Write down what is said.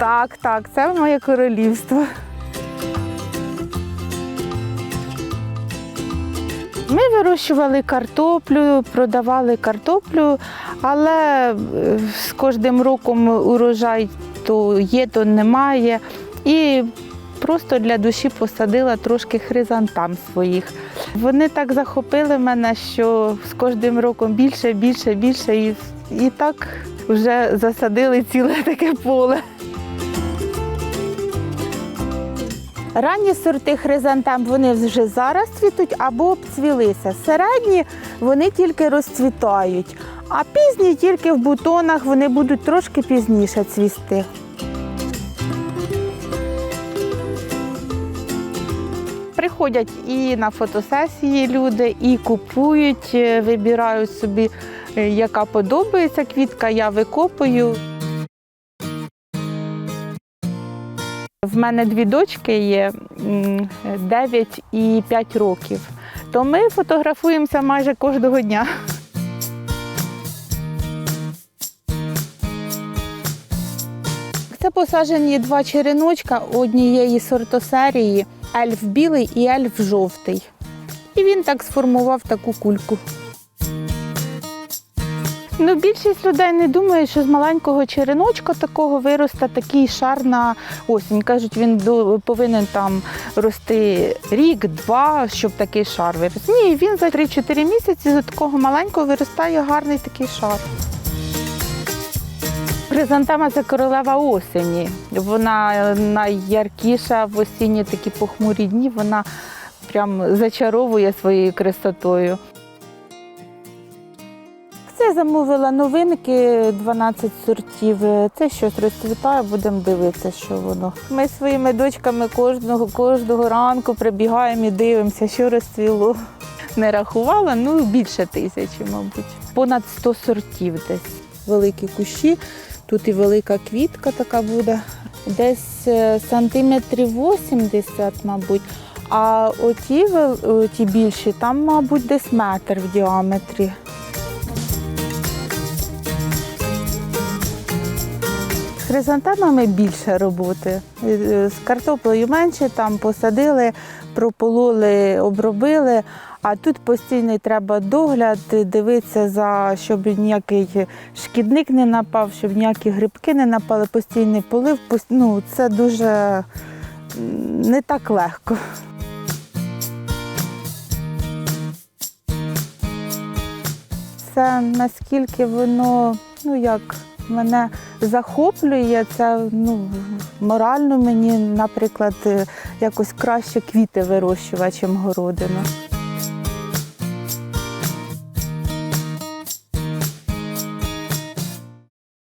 Так, так, це моє королівство. Ми вирощували картоплю, продавали картоплю, але е, з кожним роком урожай то є, то немає. І просто для душі посадила трошки хризантам своїх. Вони так захопили мене, що з кожним роком більше, більше, більше. І, і так вже засадили ціле таке поле. Ранні сорти хризантем вони вже зараз цвітуть або обцвілися. Середні вони тільки розцвітають, а пізні тільки в бутонах вони будуть трошки пізніше цвісти. Приходять і на фотосесії люди, і купують, е, вибирають собі, е, яка подобається квітка, я викопую. В мене дві дочки є 9 і 5 років. То ми фотографуємося майже кожного дня. Це посаджені два череночка однієї сортосерії ельф білий і ельф жовтий. І він так сформував таку кульку. Ну, більшість людей не думає, що з маленького череночка такого виросте такий шар на осінь. Кажуть, він повинен там рости рік-два, щоб такий шар вирос. Ні, він за 3-4 місяці з такого маленького виростає гарний такий шар. Хризантема це королева осені. Вона найяркіша в осінні такі похмурі дні. Вона прям зачаровує своєю красотою. Це замовила новинки 12 сортів. Це щось розцвітає, будемо дивитися, що воно. Ми своїми дочками кожного, кожного ранку прибігаємо і дивимося, що розцвіло. Не рахувала, ну більше тисячі, мабуть. Понад 100 сортів десь. Великі кущі. Тут і велика квітка така буде. Десь е, сантиметрів 80, мабуть. А оті, вел- ті більші, там, мабуть, десь метр в діаметрі. Хризантемами більше роботи. Е, З картоплею менше, там посадили, пропололи, обробили. А тут постійний треба догляд, дивитися, за, щоб ніякий шкідник не напав, щоб ніякі грибки не напали, постійний полив. Ну, це дуже не так легко. Це наскільки воно, ну як, мене захоплює, це ну, морально мені, наприклад, е, якось краще квіти вирощувати, ніж городину.